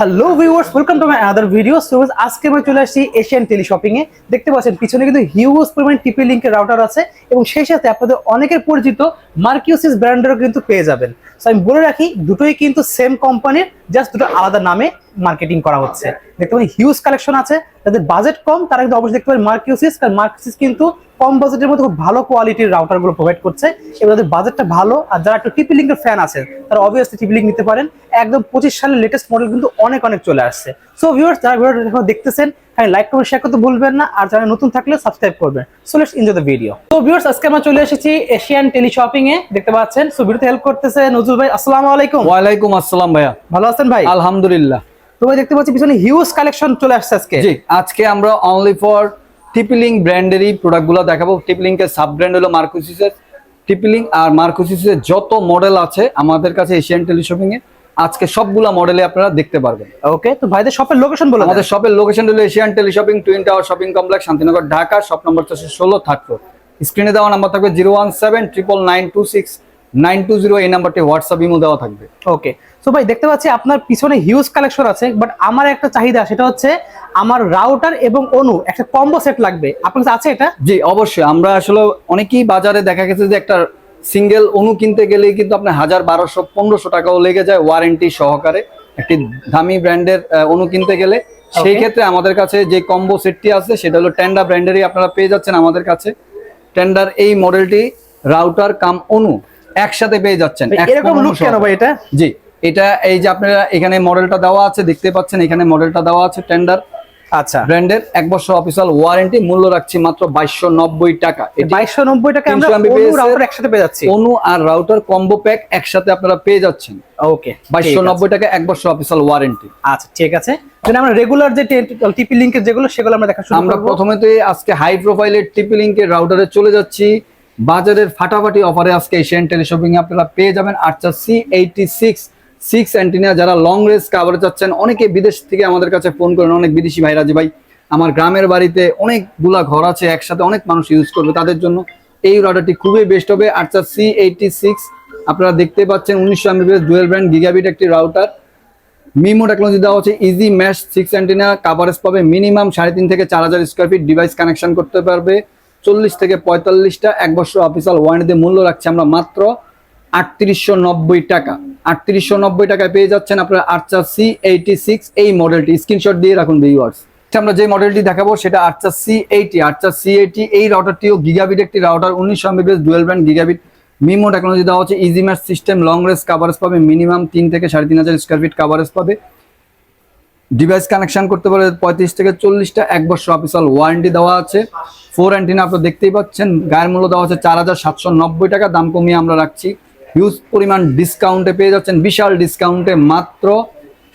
Hello viewers welcome to my other video source আজকে আমরা চলে আসছি এশিয়ান টেলি শপিং এ। দেখতে পাচ্ছেন, পিছনে কিন্তু হিউজ পরিমাণ টিপি লিঙ্কের রাউটার আছে এবং সেই সাথে আপনাদের অনেকের পরিচিত মার্কিউসিস ব্র্যান্ডেরও কিন্তু পেয়ে যাবেন। সো আমি বলে রাখি, দুটোই কিন্তু সেম কোম্পানির জাস্ট দুটো আলাদা নামে। মার্কেটিং করা হচ্ছে। দেখতে পাচ্ছেন হিউজ কালেকশন আছে। যাদের বাজেট কম তারা কিন্তু অবশ্যই দেখতে পারেন মার্কিউসিস কারণ মার্কিউসিস কিন্তু কম বাজেটের মধ্যে খুব ভালো কোয়ালিটির রাউটারগুলো প্রোভাইড করছে। এবং তাদের বাজেটটা ভালো আর যারা একটু টিপি লিঙ্কের ফ্যান আছেন তারা অবভিয়াসলি টিপি লিঙ্ক নিতে পারেন। একদম পঁচিশ সালের লেটেস্ট মডেল কিন্তু অনেক অনেক চলে আসছে। সো ভিউয়ার্স যারা ভিডিওটা এখন দেখতেছেন হ্যাঁ লাইক কমেন্ট শেয়ার করতে ভুলবেন না। আর যারা নতুন থাকলে সাবস্ক্রাইব করবেন। So let's enjoy the video তো ভিউয়ার্স আজকে আমরা চলে এসেছি এশিয়ান টেলি শপিং এ দেখতে পাচ্ছেন। সো ভিডিওতে হেল্প করতেছে নজরুল ভাই আসসালামু আলাইকুম। ওয়ালাইকুম আসসালাম ভাইয়া। ভালো আছেন ভাই? আলহামদুলিল্লাহ। তো ভাই দেখতে পাচ্ছি পিছনে হিউজ কালেকশন চলে আসছে আজকে। জি। আজকে আমরা অনলি ফর টিপিলিং ব্র্যান্ডেরই প্রোডাক্টগুলো দেখাবো। টিপিলিংকের সাব ব্র্যান্ড হলো মার্কোসিসের টিপিলিং আর মার্কোসিসের যত মডেল আছে আমাদের কাছে এশিয়ান টেলিশপিং এ আজকে সবগুলা মডেলে আপনারা দেখতে পারবেন। ওকে তো ভাইদের শপের লোকেশন বলে আমাদের শপের লোকেশন হলো Asian teleshopping twin tower shopping complex Shantinagar Dhaka shop number চারশো ষোলো থার্ড ফ্লোর স্ক্রিনে দেওয়া নাম্বার থাকবে zero one seven triple nine two six nine two zero এই নাম্বারটি হোয়াটসঅ্যাপ ইমো দেওয়া থাকবে। ওকে সো ভাই দেখতে পাচ্ছি আপনার পিছনে হিউজ কালেকশন আছে বাট আমার একটা চাহিদা সেটা হচ্ছে আমার রাউটার এবং অনু একটা কম্বো সেট লাগবে। আপনার কাছে আছে এটা? জি অবশ্যই। আমরা আসলে অনেকেই বাজারে দেখা গেছে যে একটা সিঙ্গেল অনু কিনতে গেলেই কিন্তু আপনার হাজার বারোশো পনেরোশো টাকাও লেগে যায় ওয়ারেন্টি সহকারে। একটি দামি ব্র্যান্ডের অনু কিনতে গেলে। সেই ক্ষেত্রে আমাদের কাছে যে কম্বো সেটটি আছে সেটা হলো টেন্ডা ব্র্যান্ডেরই আপনারা পেয়ে যাচ্ছেন আমাদের কাছে। টেন্ডার এই মডেলটি রাউটার কাম অনু একসাথে পেয়ে যাচ্ছেন। এরকম লুক কেন ভাই এটা? জি এটা এই যে আপনারা এখানে মডেলটা দেওয়া আছে দেখতে পাচ্ছেন এখানে মডেলটা দেওয়া আছে টেন্ডার আচ্ছা। ব্র্যান্ডের। এক বছর অফিসিয়াল ওয়ারেন্টি মূল্য রাখছি মাত্র বাইশশো নব্বই টাকা। এটি বাইশশো নব্বই টাকা আমরা 300 Mbps রাউটার একসাথে পেয়ে যাচ্ছি। অনু আর রাউটার কম্বো প্যাক একসাথে আপনারা পেয়ে যাচ্ছেন। ওকে বাইশশো নব্বই টাকা এক বছর অফিসিয়াল ওয়ারেন্টি আচ্ছা ঠিক আছে। তাহলে আমরা রেগুলার যে টিপি লিঙ্কের যেগুলো সেগুলো আমরা দেখা শুরু আমরা করব। প্রথমেতে আজকে হাই প্রোফাইলের টিপি লিঙ্কের রাউটারে চলে যাচ্ছি। বাজারের ফাটাফাটি অফারে আজকে এশিয়ান টেলিশপিং আপনারা পেয়ে যাবেন আচ্ছা C eighty six six antenna যারা লং রেঞ্জ কাভারে যাচ্ছেন অনেকে বিদেশ থেকে আমাদের কাছে ফোন করেন, অনেক বিদেশি ভাইরা যে ভাই, আমার গ্রামের বাড়িতে অনেকগুলা ঘর আছে, একসাথে অনেক মানুষ ইউজ করবে তাদের জন্য। এই রাউটারটি খুবই বেস্ট হবে। আচ্ছা সি এইটি সিক্স আপনারা দেখতে পাচ্ছেন উনিশশো এমবিপিএস ডুয়েল ব্র্যান্ড গিগাবিট একটি রাউটার মিমো টেকনোলজি দেওয়া হচ্ছে easy mesh six antenna coverage পাবে মিনিমাম সাড়ে তিন থেকে চার হাজার স্কোয়ার ফিট ডিভাইস কানেকশন করতে পারবে। চল্লিশ থেকে পঁয়তাল্লিশটা। এক বছর অফিসিয়াল ওয়ারেন্টিতে মূল্য রাখছে আমরা মাত্র আটত্রিশশো নব্বই টাকা। আটত্রিশশো নব্বই টাকায় পেয়ে যাচ্ছেন আপনার আর্চা সি এইটি সিক্স এই মডেলটি স্ক্রিনশট দিয়ে রাখুন ভিউয়ার্স আমরা যে মডেলটি দেখাবো সেটা আর্চা সি এইটি আর্চা সি এইটি এই রাউটারটিও গিগাবিট একটি রাউটার উনিশশো Mbps dual band gigabit MIMO technology দেওয়া হচ্ছে easy mesh system long range coverage পাবে মিনিমাম তিন থেকে সাড়ে তিন হাজার স্কোয়ার ফিট কাভারেজ পাবে। ডিভাইস কানেকশন করতে পারে পঁয়ত্রিশ থেকে চল্লিশটা। এক বছর অফিসিয়াল ওয়ারেন্টি দেওয়া আছে। ফোর অ্যান্টিনা আপনারা দেখতেই পাচ্ছেন। গায়ের মূল্য দেওয়া আছে চার হাজার সাতশো নব্বই টাকা। দাম কমিয়ে আমরা রাখছি। হিউজ পরিমাণ ডিসকাউন্টে পেয়ে যাচ্ছেন। বিশাল ডিসকাউন্টে মাত্র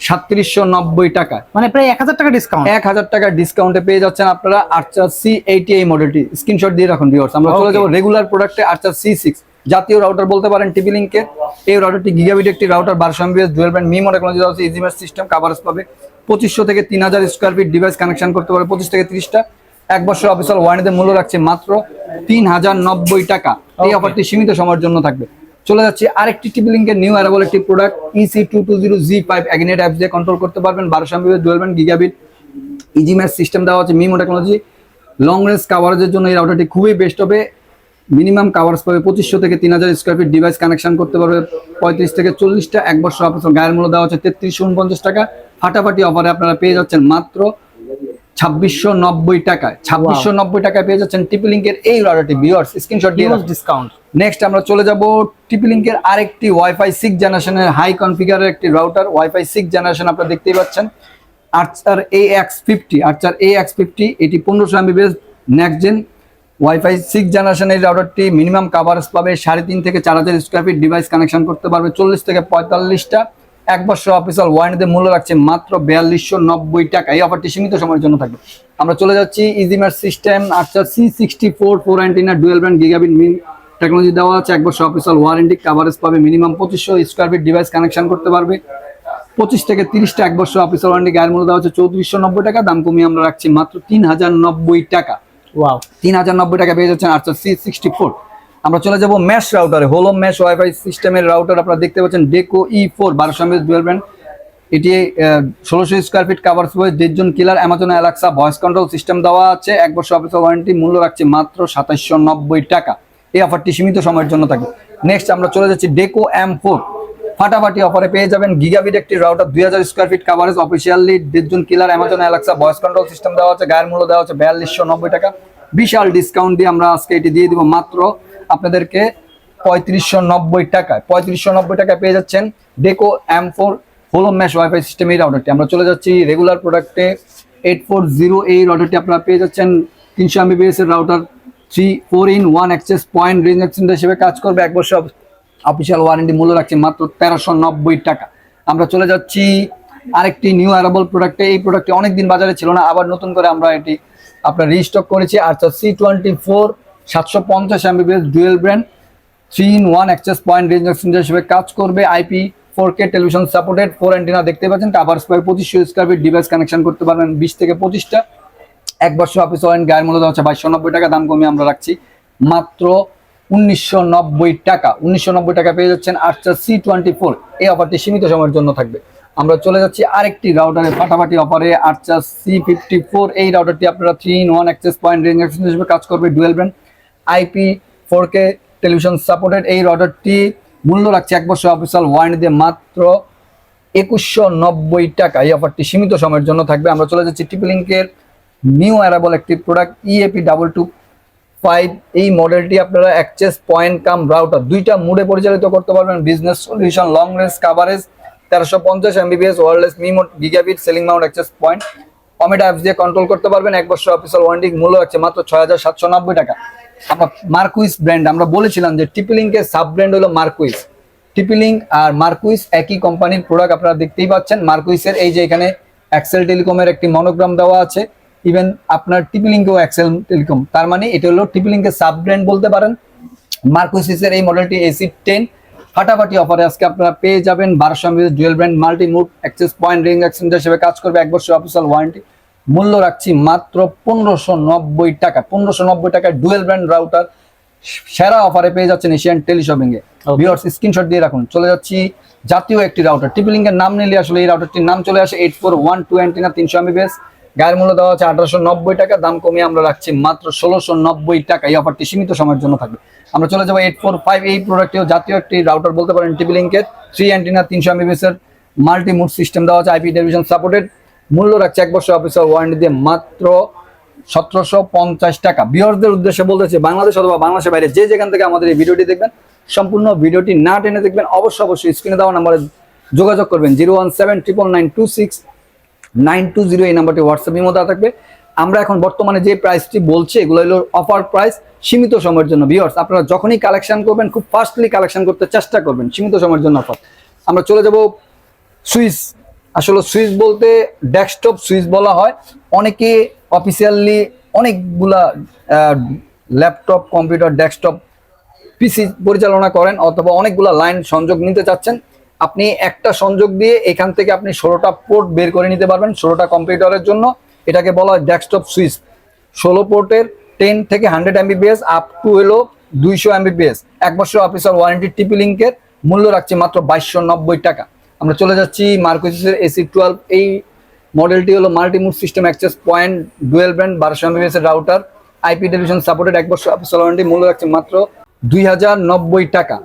সাতত্রিশশো নব্বই টাকা। মানে প্রায় এক হাজার টাকা ডিসকাউন্ট এক হাজার টাকা ডিসকাউন্টে পেয়ে যাচ্ছেন আপনারা আর্চার সি এইটি এই মডেলটি স্ক্রিনশট দিয়ে রাখুন ভিউয়ার্স আমরা চলে. যাব রেগুলার প্রোডাক্টে আর্চার সি সিক্স জাতীয় রাউটার বলতে পারেন টিভি লিঙ্কের এই রাউটারটি গিগাবিট একটি রাউটার বারোশো Mbps dual band MIMO technology আছে ইজিমেস সিস্টেম কাভারেজ পাবে। পঁচিশশো থেকে তিন হাজার স্কোয়ার ফিট ডিভাইস কানেকশন করতে পারবে পঁচিশ থেকে তিরিশটা। এক বছর অফিসিয়াল ওয়ারেন্টিতে মূল্য রাখছে মাত্র তিন হাজার নব্বই টাকা। এই. অফারটি সীমিত সময়ের জন্য থাকবে। চলে যাচ্ছি আরেকটি টিভি লিঙ্কের নিউ অ্যারাবল একটি product EC two two zero G five Aginet app দিয়ে কন্ট্রোল করতে পারবেন। বারোশো Mbps dual band gigabit easy mesh system দেওয়া আছে মিমো টেকনোলজি লং রেঞ্জ কাভারেজের জন্য এই রাউটারটি খুবই বেস্ট হবে। মিনিমাম কাভার্স পাবে পঁচিশশো থেকে তিন হাজার স্কোয়ার ফিট ডিভাইস কানেকশন করতে পারবে। পঁয়ত্রিশ থেকে চল্লিশটা এক বছর অফিস গায়ের মূল্য দেওয়া হচ্ছে তেত্রিশশো উনপঞ্চাশ টাকা। ফাটাফাটি অফারে আপনারা পেয়ে যাচ্ছেন মাত্র ছাব্বিশশো নব্বই টাকায়। ছাব্বিশশো নব্বই টাকায় পেয়ে যাচ্ছেন টিপি লিঙ্কের এই রাউটারটি বিয়ার্স স্ক্রিনশট দিয়ে ডিসকাউন্ট নেক্সট আমরা চলে যাব টিপি লিঙ্কের আরেকটি ওয়াইফাই সিক্স জেনারেশনের হাই কনফিগারের একটি রাউটার ওয়াইফাই সিক্স জেনারেশন আপনারা দেখতেই পাচ্ছেন। Archer A X fifty Archer A X fifty এটি পনেরোশো Mbps next gen WiFi six জেনারেশনের রাউটারটি মিনিমাম কাভারেজ পাবে সাড়ে তিন থেকে চার হাজার স্কোয়ার ফিট ডিভাইস কানেকশন করতে পারবে, চল্লিশ থেকে পঁয়তাল্লিশটা। এক বছর অফিসিয়াল ওয়ারেন্টিতে মূল্য রাখছে মাত্র বিয়াল্লিশশো নব্বই টাকা। এই অফারটি সীমিত সময়ের জন্য থাকবে। আমরা চলে যাচ্ছি easy mesh system Archer C sixty four four antenna dual band gigabit MIMO technology দেওয়া আছে। এক বছর অফিসিয়াল ওয়ারেন্টি কাভারেজ পাবে মিনিমাম পঁচিশশো স্কোয়ার ফিট ডিভাইস কানেকশন করতে পারবে। পঁচিশ থেকে তিরিশটা এক বছর অফিসিয়াল ওয়ারেন্টি গায়ের মূল্য দেওয়া হচ্ছে চৌত্রিশশো নব্বই টাকা। দাম কমিয়ে আমরা রাখছি মাত্র তিন হাজার নব্বই টাকা। ওয়াও তিন হাজার নব্বই টাকা পেয়ে যাচ্ছেন আটশো সি সিক্সটি ফোর আমরা চলে যাব ম্যাশ রাউটারে হোলো ম্যাশ ওয়াইফাই সিস্টেমের রাউটার আপনারা দেখতে পাচ্ছেন ডেকো ই ফোর বারোশো এমএস ডুয়েল ব্র্যান্ড এটি ষোলোশো স্কোয়ার ফিট কাভার স্পেস দেড়জন কিলার Amazon Alexa voice control system দেওয়া আছে। এক বছর অফিসিয়াল ওয়ারেন্টি মূল্য রাখছে মাত্র সাতাশশো নব্বই টাকা। এই অফারটি সীমিত সময়ের জন্য থাকে। নেক্সট আমরা চলে যাচ্ছি ডেকো এম ফোর ফাটাফাটি অফারে পেয়ে যাবেন গিগাবিট একটি রাউটার, দুই হাজার স্কোয়ার ফিট কাভারেজ অফিসিয়ালি দেড়জন কিলার Amazon Alexa voice control system দেওয়া আছে, গায়ের মূল্য দেওয়া হচ্ছে বিয়াল্লিশশো নব্বই টাকা। বিশাল ডিসকাউন্ট দিয়ে আমরা আজকে এটি দিয়ে দিব মাত্র আপনাদেরকে পঁয়ত্রিশশো নব্বই টাকায়। পঁয়ত্রিশশো নব্বই টাকায় পেয়ে যাচ্ছেন Deco M four whole mesh WiFi system এই রাউটারটি আমরা চলে যাচ্ছি রেগুলার প্রোডাক্টে এইট ফোর জিরো এই রাউটারটি আপনারা পেয়ে যাচ্ছেন তিনশো এমবিবিএস এর router three four in one access point range extender হিসেবে কাজ করবে। এক বছর অফিসিয়াল ওয়ারেন্টি মূল্য রাখছে মাত্র তেরোশো নব্বই টাকা। আমরা চলে যাচ্ছি আরেকটি নিউ অ্যারাবল প্রোডাক্টে এই প্রোডাক্টটি অনেকদিন বাজারে ছিল না, আবার নতুন করে আমরা এটি আপনার রিস্টক করেছি। আচ্ছা সি টোয়েন্টি ফোর সাতশো পঞ্চাশ Mbps dual band three in one access point range exchanger হিসেবে কাজ করবে। IP four K television supported four antenna দেখতে পাচ্ছেন। কাভার স্কোয়ার পঁচিশশো স্কোয়ার ফিট ডিভাইস কানেকশন করতে পারবেন বিশ থেকে পঁচিশটা। এক বছর অফিস ওয়ারেন্ট গায়ের মূল্য হচ্ছে বাইশশো নব্বই টাকা, দাম কমিয়ে আমরা রাখছি মাত্র উনিশশো নব্বই টাকা। উনিশশো নব্বই টাকা পেয়ে যাচ্ছেন আটটা সি টোয়েন্টি ফোর এই অফারটি সীমিত সময়ের জন্য থাকবে। আমরা চলে যাচ্ছি আরেকটি রাউটারে ফাটাফাটি অফারে আটটা সি ফিফটি ফোর এই রাউটারটি আপনারা three in one access point range exchange হিসেবে কাজ করবে dual band IP four K television supported এই রাউটারটি মূল্য রাখছে এক বছর অফিসিয়াল ওয়ারেন্টি দিয়ে মাত্র একুশশো নব্বই টাকা। এই অফারটি সীমিত সময়ের জন্য থাকবে। আমরা চলে যাচ্ছি টিপিলিঙ্কের নিউ অ্যারাবল একটি product EAP double two five, এই মডেলটি আপনারা অ্যাক্সেস পয়েন্ট কাম রাউটার দুইটা মুডে পরিচালিত করতে পারবেন। Business solution long range coverage তেরোশো পঞ্চাশ Mbps wireless MIMO gigabit ceiling mount access point Omada apps দিয়ে কন্ট্রোল করতে পারবেন। এক বছর অফিসিয়াল ওয়ারেন্টি মূল্য হচ্ছে মাত্র ছয় হাজার সাতশো নব্বই টাকা। আমরা মার্কুইস ব্র্যান্ড আমরা বলেছিলাম যে টিপিলিঙ্কের সাব ব্র্যান্ড হলো মার্কুইস টিপিলিঙ্ক আর মার্কুইস একই কোম্পানির প্রোডাক্ট আপনারা দেখতেই পাচ্ছেন। মার্কুইসের এই যে এখানে এক্সেল টেলিকমের একটি মনোগ্রাম দেওয়া আছে। ইভেন আপনার টিপিলিঙ্কেও এক্সেল টেলিকম তার মানে এটা হলো টিপিলিঙ্কের সাব ব্র্যান্ড বলতে পারেন। মার্কোসিসের এই মডেলটি এসি টেন ফাটাফাটি অফারে আজকে আপনারা পেয়ে যাবেন বারোশো MB dual band multi mode access point range exchanger হিসেবে কাজ করবে এক বছর অফিসিয়াল ওয়ারেন্টি মূল্য রাখছি মাত্র পনেরোশো নব্বই টাকা পনেরোশো নব্বই টাকায় ডুয়েল ব্র্যান্ড রাউটার সেরা অফারে পেয়ে যাচ্ছেন এশিয়ান টেলিশপিং এ. ভিউয়ার্স স্ক্রিনশট দিয়ে রাখুন। চলে যাচ্ছি জাতীয় একটি রাউটার টিপিলিং এর নাম নিলে আসলে এই রাউটারটির নাম চলে আসে eight four one two antenna তিনশো এমবিবিএস গায়ের মূল্য দেওয়া আছে আঠারোশো নব্বই টাকা, দাম কমিয়ে আমরা রাখছি মাত্র ষোলোশো নব্বই টাকা। এই অফারটি সীমিত সময়ের জন্য থাকবে। আমরা চলে যাব এইট ফোর ফাইভ এই প্রোডাক্টটিও জাতীয় একটি রাউটার বলতে পারেন টিপিলিংকের থ্রি অ্যান্টিনা তিনশো এমবিবিএস এর মাল্টি মুড সিস্টেম দেওয়া আছে আইপি টেলিভিশন সাপোর্টেড মূল্য রাখছে এক বছর অফিসিয়াল ওয়ারেন্টি দিয়ে মাত্র সতেরোশো পঞ্চাশ টাকা। বিহারদের উদ্দেশ্যে বলতেছে বাংলাদেশ অথবা বাংলাদেশের বাইরে যে যেখান থেকে আমাদের এই ভিডিওটি দেখবেন, সম্পূর্ণ ভিডিওটি না টেনে দেখবেন, অবশ্যই অবশ্যই স্ক্রিনে দেওয়া নাম্বারে যোগাযোগ করবেন zero one seven triple nine two six nine two zero এই নাম্বারটি হোয়াটসঅ্যাপ ইমো থাকবে। আমরা এখন বর্তমানে যে প্রাইসটি বলছি, এগুলো হলো অফার প্রাইস সীমিত সময়ের জন্য। ভিউয়ার্স আপনারা যখনই কালেকশন করবেন, খুব ফাস্টলি কালেকশন করতে চেষ্টা করবেন সীমিত সময়ের জন্য অফার আমরা চলে যাব সুইচ আসলে সুইচ বলতে ডেস্কটপ সুইচ বলা হয়। অনেকে অফিসিয়ালি অনেকগুলা ল্যাপটপ কম্পিউটার ডেস্কটপ পিসি পরিচালনা করেন অথবা অনেকগুলা লাইন সংযোগ নিতে চাচ্ছেন। আপনি একটা সংযোগ দিয়ে এখান থেকে আপনি ষোলোটা পোর্ট বের করে নিতে পারবেন, ষোলোটা কম্পিউটারের জন্য। এটাকে বলা হয় ডেস্কটপ সুইচ ষোলো পোর্টের টেন থেকে হান্ড্রেড এমবিপিএস আপ টু হলো দুইশো এমবিপিএস এক বছর অফিসার ওয়ারেন্টি টিপি লিঙ্কের মূল্য রাখছে মাত্র বাইশশো নব্বই টাকা। আমরা চলে যাচ্ছি মার্কোসিসের এসি টুয়েলভ এই মডেলটি হলো multimode system access point dual band বারোশো Mbps router IP television supported এক বছর অফিসার ওয়ারেন্টি মূল্য রাখছে মাত্র দুই হাজার নব্বই টাকা।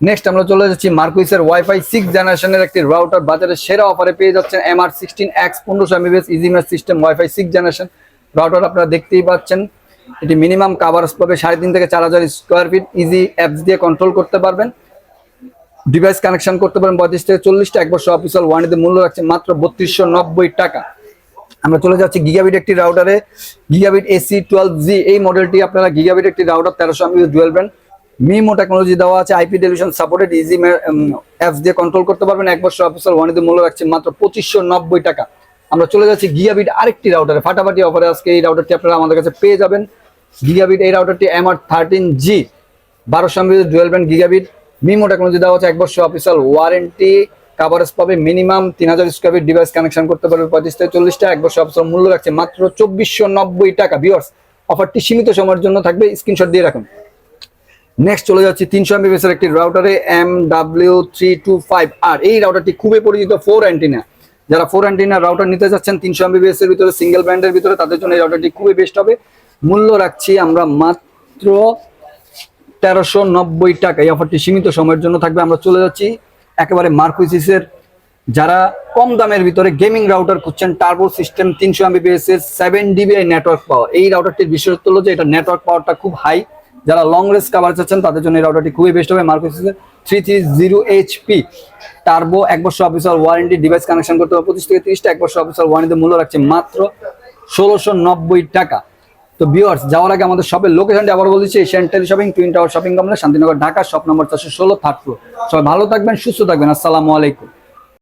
নেক্সট আমরা চলে যাচ্ছি মার্কুইসের ওয়াইফাই সিক্স জেনারেশনের একটি রাউটার বাজারে সেরা অফারে পেয়ে যাচ্ছেন এম আর সিক্সটিন এক্স পনেরোশো Mbps easy mesh system WiFi six generation router আপনারা দেখতেই পাচ্ছেন, এটি মিনিমাম কাভারেজ পাবে সাড়ে তিন থেকে চার হাজার স্কোয়ার ফিট ইজি অ্যাপস দিয়ে কন্ট্রোল করতে পারবেন। ডিভাইস কানেকশন করতে পারেন পঁয়ত্রিশ থেকে চল্লিশটা। এক বছর অফিসিয়াল ওয়ারেন্টিতে মূল্য রাখছে মাত্র বত্রিশশো নব্বই টাকা। আমরা চলে যাচ্ছি গিগাবিট একটি রাউটারে গিগাবিট এসি টুয়েলভ জি এই মডেলটি আপনারা গিগাবিট একটি রাউটার তেরোশো MB dual band MIMO technology দেওয়া আছে IP television supported easy apps দিয়ে কন্ট্রোল করতে পারবেন। এক বছর অফিসিয়াল ওয়ারেন্টিতে মূল্য রাখছে মাত্র পঁচিশশো নব্বই টাকা। আমরা চলে যাচ্ছি গিগাবিট আরেকটি রাউটারে ফাটাফাটি অফারে আজকে এই রাউটারটি আপনারা আমাদের কাছে পেয়ে যাবেন। গিগাবিট এই রাউটারটি এম আর থার্টিন জি বারোশো MB dual band gigabit MIMO technology দেওয়া আছে এক বছর অফিসিয়াল ওয়ারেন্টি কাভারেজ পাবে। মিনিমাম তিন হাজার স্কোয়ার ফিট ডিভাইস কানেকশন করতে পারবে, পঁয়ত্রিশ থেকে চল্লিশটা এক বছর অফিসিয়াল মূল্য রাখছে মাত্র চব্বিশশো নব্বই টাকা। বিয়ার্স অফারটি সীমিত সময়ের জন্য থাকবে। স্ক্রিনশট দিয়ে রাখুন। নেক্সট চলে যাচ্ছি তিনশো এমবিএস এর একটি রাউটারে M W three two five R এই রাউটারটি খুবই পরিচিত ফোর অ্যান্টিনা যারা ফোর অ্যান্টিনার রাউটার নিতে যাচ্ছেন তিনশো এমবিবিএস এর ভিতরে সিঙ্গেল ব্র্যান্ডের ভিতরে, তাদের জন্য এই রাউটারটি খুবই বেস্ট হবে। মূল্য রাখছি আমরা মাত্র তেরোশো নব্বই টাকা। এই অফারটি সীমিত সময়ের জন্য থাকবে। আমরা চলে যাচ্ছি একেবারে মার্কুইসিসের যারা কম দামের ভিতরে গেমিং রাউটার খুঁজছেন টার্বো সিস্টেম তিনশো এমবিপিএস এর সেভেন ডিবিআই নেটওয়ার্ক পাওয়ার এই রাউটারটির বিশেষত্ব হলো যে এটা নেটওয়ার্ক পাওয়ারটা খুব হাই যারা লং রেঞ্জ কাভার চাচ্ছেন, তাদের জন্য এই রাউটারটি খুবই বেস্ট হবে। মার্কুইসিসের three three zero HP turbo এক বছর অফিসিয়াল ওয়ারেন্টি ডিভাইস কানেকশন করতে হবে। পঁচিশ থেকে তিরিশটা এক বছর অফিসিয়াল ওয়ারেন্টি মূল্য রাখছে মাত্র ষোলোশো নব্বই টাকা। তো ভিউয়ার্স যাওয়ার আগে আমাদের শপের লোকেশনটি আবার বলেছি Asian teleshopping twin tower shopping complex Shantinagar, Dhaka shop number চারশো ষোলো থার্ড ফ্লোর সবাই ভালো থাকবেন, সুস্থ থাকবেন। আসসালামু আলাইকুম।